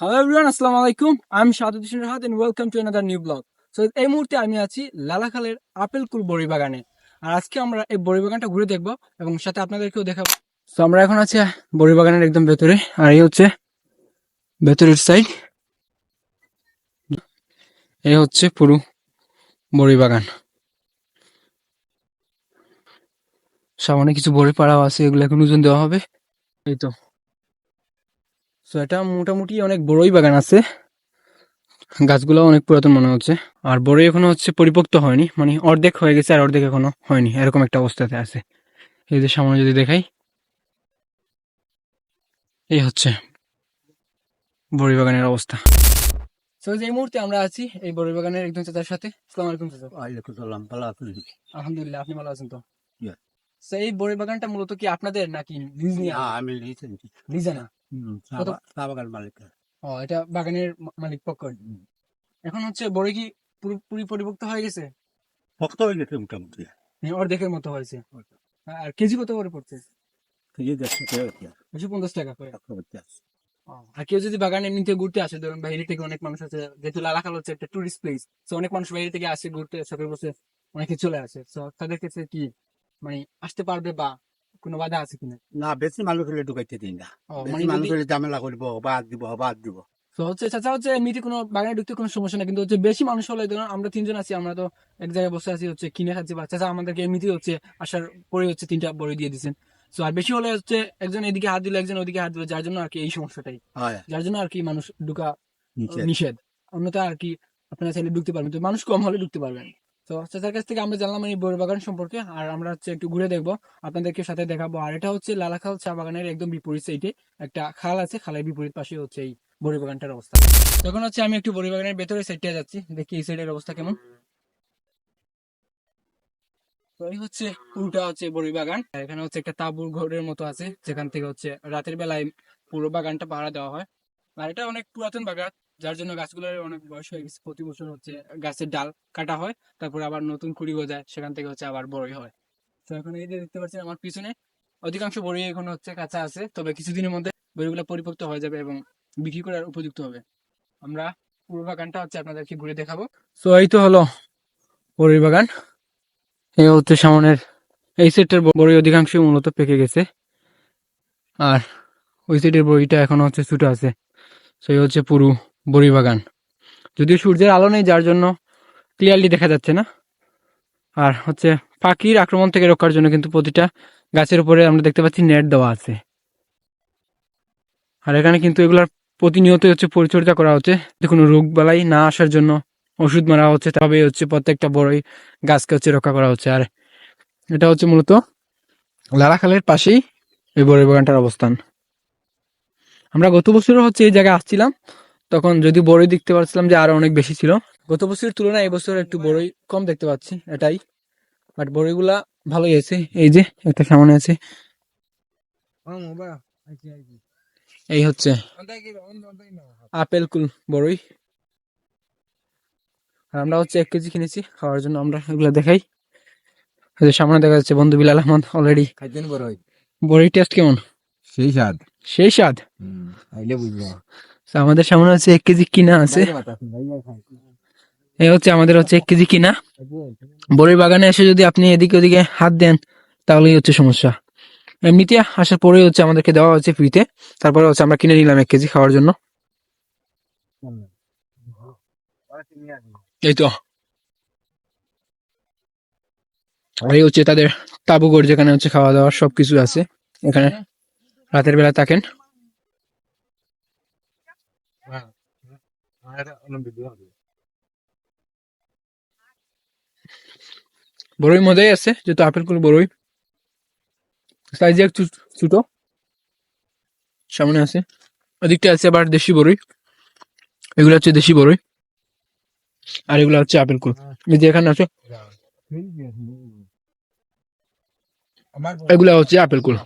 Hello everyone আসসালামু আলাইকুম। I am Shahadud Hossain Rahat and welcome to another new blog so এই মুহূর্তে আমি আছি লালাখালের আর আজকে আমরা এই ঘুরে দেখব এবং সাথে আপনাদেরকেও দেখাবো। তো আমরা এখন আছি একদম ভেতরে। আর এই হচ্ছে ভেতরের সাইড এই হচ্ছে পুরো সামনে কিছু বড়ি পাড়াও আছে, এগুলো এখন ওজন দেওয়া হবে। এই তো। তো এটা মোটামুটি অনেক বড়ই বাগান আছে। গাছগুলো অনেক পুরাতন মনে হচ্ছে। আর বড়ই এখনও হচ্ছে পরিপক্ত হয়নি। মানে অর্ধেক হয়ে গেছে আর অর্ধেক এখনও হয়নি। এরকম একটা অবস্থাতে আছে। এই যে সামনে যদি দেখাই। এই হচ্ছে বড়ি বাগানের অবস্থা। তো এই মুহূর্তে আমরা আছি এই বড়ি বাগানের একজন চাচার সাথে। আসসালামু আলাইকুম চাচা। ওয়ালাইকুম সালাম ভালো আছেন আলহামদুলিল্লাহ আপনি ভালো আছেন তো? এই বড়ি বাগানটা মূলত কি আপনাদের নাকি লিজ নিয়ে আমি লিজে না? চা বাগান মালিক ও এটা বাগানের মালিক পক্ষ। এখন হচ্ছে বড়ি কি পুরোপুরি পরিপক্ত হয়ে গেছে? শক্ত হয়ে গেছে মোটামুটি। অর্ধেকের মতো হয়েছে। আর কেজি কত করে পড়ছে? কেজি দেড়শো টাকা দুশো পঞ্চাশ টাকা করে? আর কেউ যদি বাগানে এমনিতে ঘুরতে আসে ধরুন বাইরে থেকে অনেক মানুষ আছে যেহেতু লালাখাল হচ্ছে একটা টুরিস্ট প্লেস তো অনেক মানুষ বাইরে থেকে আসে ঘুরতে শখে বসে অনেকে চলে আসে। তো তাদের কাছে কি মানে আসতে পারবে বা কোনো বাধা আছে কিনা না বেশি মানুষ হলে ঢুকাইতে দিই না। বেশি মানে মানুষ হলে ঝামেলা করব বাদ দিব বাদ দিব। তো হচ্ছে চাচা হচ্ছে এমনিতে কোনো বাগানে ঢুকতে কোনো সমস্যা না কিন্তু হচ্ছে বেশি মানুষ হলে ধরুন আমরা তিনজন আছি আমরা তো এক জায়গায় বসে আছি হচ্ছে কিনে খাচ্ছি বা চাচা আমাদেরকে এমনিতেই হচ্ছে আসার পরে হচ্ছে তিনটা বড়ি দিয়ে দিচ্ছেন তো আর বেশি হলে হচ্ছে একজন এদিকে হাত দিল একজন ওদিকে হাত দিল যার জন্য আর কি এই সমস্যাটাই। যার জন্য আর কি মানুষ ঢুকা নিষেধ। অন্যতা আর কি আপনারা চাইলে ঢুকতে পারবেন তো মানুষ কম হলে ঢুকতে পারবেন। তো চাচার কাছ থেকে আমরা জানলাম এই বড় বাগান সম্পর্কে, আর আমরা হচ্ছে একটু ঘুরে দেখব, আপনাদেরকে সাথে দেখাবো। আর এটা হচ্ছে লালাখাল চা বাগানের একদম বিপরীত সাইডে একটা খাল আছে, খালের বিপরীত পাশে হচ্ছে এই বড়ি বাগানটার অবস্থা। তখন হচ্ছে আমি একটু বড়ি বাগানের ভেতরে সাইডে যাচ্ছি, দেখি এই সাইডের অবস্থা কেমন। হচ্ছে পুরোটা হচ্ছে বড়ি বাগান এখানে হচ্ছে একটা তাঁবুর ঘরের মতো আছে, যেখান থেকে হচ্ছে রাতের বেলায় পুরো বাগানটা পাহারা দেওয়া হয়। আর এটা অনেক পুরাতন বাগান যার জন্য গাছগুলোর অনেক বয়স হয়ে গেছে। প্রতি বছর হচ্ছে গাছের ডাল কাটা হয়, তারপরে আবার নতুন কুড়ি গজায় সেখান থেকে হচ্ছে আবার বড়ই হয়। তো এখন এই যে দেখতে পাচ্ছেন আমার পিছনে, অধিকাংশ বড়ি এখন হচ্ছে কাঁচা আছে, তবে কিছুদিনের মধ্যে বড়িগুলো পরিপক্ত হয়ে যাবে এবং বিক্রি করার উপযুক্ত হবে। আমরা পুরো বাগানটা হচ্ছে আপনাদেরকে ঘুরে দেখাবো। তো এই তো হলো বড়ির বাগান। এই হচ্ছে সামনের, এই সেটের বড়ি অধিকাংশ মূলত পেকে গেছে। আর ওই সাইডের বড়িটা এখনও হচ্ছে ছোট আছে। সেই হচ্ছে পুরো। বড়ি বাগান যদিও সূর্যের আলো নেই, যার জন্য ক্লিয়ারলি দেখা যাচ্ছে না। আর হচ্ছে পাখির আক্রমণ থেকে রক্ষার জন্য কিন্তু প্রতিটা গাছের উপরে আমরা দেখতে পাচ্ছি নেট দেওয়া আছে। আর এখানে কিন্তু এগুলার প্রতিনিয়ত হচ্ছে পরিচর্যা করা হচ্ছে। কোনো রোগ বালাই না আসার জন্য ওষুধ মারা হচ্ছে তবে হচ্ছে প্রত্যেকটা বড়ই গাছকে হচ্ছে রক্ষা করা হচ্ছে। আর এটা হচ্ছে মূলত লালাখালের পাশেই এই বড়ই বাগানটার অবস্থান। আমরা গত বছরও হচ্ছে এই জায়গায় আসছিলাম। তখন যদি বড়ই দেখতে পাচ্ছিলাম যে আরও অনেক বেশি ছিল। গত বছরের তুলনায় এই বছর একটু বড়ই কম দেখতে পাচ্ছি এটাই। বাট বড়ইগুলা ভালোই আছে। এই যে একটা সামনে আছে। এই হচ্ছে আপেল কুল বড়ই। আর আমরা হচ্ছে এক কেজি কিনেছি খাওয়ার জন্য আমরা এগুলা দেখাই। যে সামনে দেখা যাচ্ছে বন্ধু বিলাল আহমদ অলরেডি খাইতেন বড় হয় টেস্ট কেমন? সেই স্বাদ। সেই স্বাদ? আইলে বুঝব। আমাদের সামনে হচ্ছে এক কেজি কিনা আছে। এই হচ্ছে আমাদের হচ্ছে এক কেজি কিনা। বড়ির বাগানে এসে যদি আপনি এদিকে ওদিকে হাত দেন, তাহলেই হচ্ছে সমস্যা। এমনিতে আসার পরেই হচ্ছে আমাদেরকে দেওয়া হচ্ছে ফ্রিতে। তারপরে হচ্ছে আমরা কিনে নিলাম এক কেজি খাওয়ার জন্য। এই তো। এই হচ্ছে তাদের তাবুঘর যেখানে হচ্ছে খাওয়া দাওয়া সবকিছু আছে। এখানে রাতের বেলা থাকেন। বড়ই মজাই আছে যেহেতু আপেলগুলো বড়ই সাইজে একটু ছোট সামনে আছে ওদিকটা আছে আবার দেশি বড়ই এগুলো হচ্ছে দেশি বড়ই আর এগুলো হচ্ছে আপেল কুল এই যে এখানে আছে এগুলা হচ্ছে আপেল কুল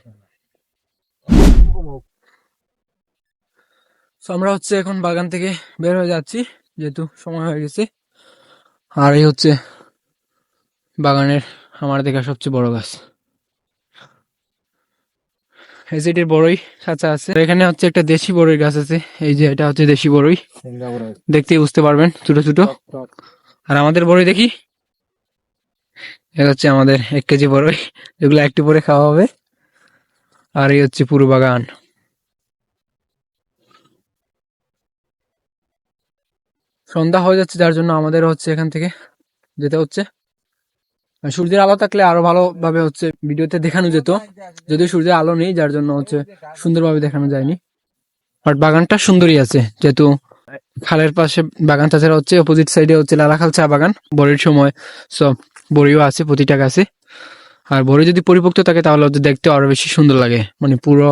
তো আমরা হচ্ছে এখন বাগান থেকে বের হয়ে যাচ্ছি যেহেতু সময় হয়ে গেছে। আর এই হচ্ছে বাগানের আমার দেখা সবচেয়ে বড় গাছ। এসিটির বড়ই কাঁচা আছে। এখানে হচ্ছে একটা দেশি বড়ই গাছ আছে। এই যে এটা হচ্ছে দেশি বড়ই। দেখতেই বুঝতে পারবেন ছোট ছোট। আর আমাদের বড়ই দেখি। এটা হচ্ছে আমাদের এক কেজি বড়ই। এগুলো একটু পরে খাওয়া হবে। আর এই হচ্ছে পুরো বাগান। সন্ধ্যা হয়ে যাচ্ছে, যার জন্য আমাদের হচ্ছে এখান থেকে যেতে হচ্ছে। সূর্যের আলো থাকলে আরও ভালোভাবে হচ্ছে ভিডিওতে দেখানো যেত। যদিও সূর্যের আলো নেই, যার জন্য হচ্ছে সুন্দরভাবে দেখানো যায়নি। বাট বাগানটা সুন্দরই আছে, যেহেতু খালের পাশে বাগান, তাছাড়া হচ্ছে অপোজিট সাইডে হচ্ছে লালাখাল চা বাগান, বড়ির সময়। সব বড়িও আছে, প্রতিটা গাছে। আর বড়ি যদি পরিপক্ত থাকে, তাহলে হচ্ছে দেখতে আরও বেশি সুন্দর লাগে। মানে পুরো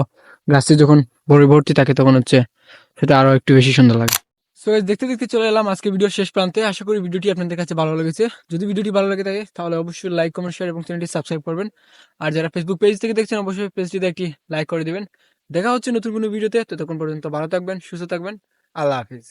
গাছে যখন বড়ি ভর্তি থাকে, তখন হচ্ছে সেটা আরও একটু বেশি সুন্দর লাগে। সো দেখতে দেখতে চলে এলাম আজকে ভিডিও শেষ প্রান্তে। আশা করি ভিডিওটি আপনাদের কাছে ভালো লেগেছে। যদি ভিডিওটি ভালো লাগে থাকে, তাহলে অবশ্যই লাইক কমেন্ট শেয়ার এবং চ্যানেলটি সাবস্ক্রাইব করবেন। আর যারা ফেসবুক পেজ থেকে দেখছেন, অবশ্যই পেজটিতে একটি লাইক করে দেবেন। দেখা হচ্ছে নতুন কোনো ভিডিওতে। ততক্ষণ পর্যন্ত ভালো থাকবেন, সুস্থ থাকবেন। আল্লাহ হাফিজ।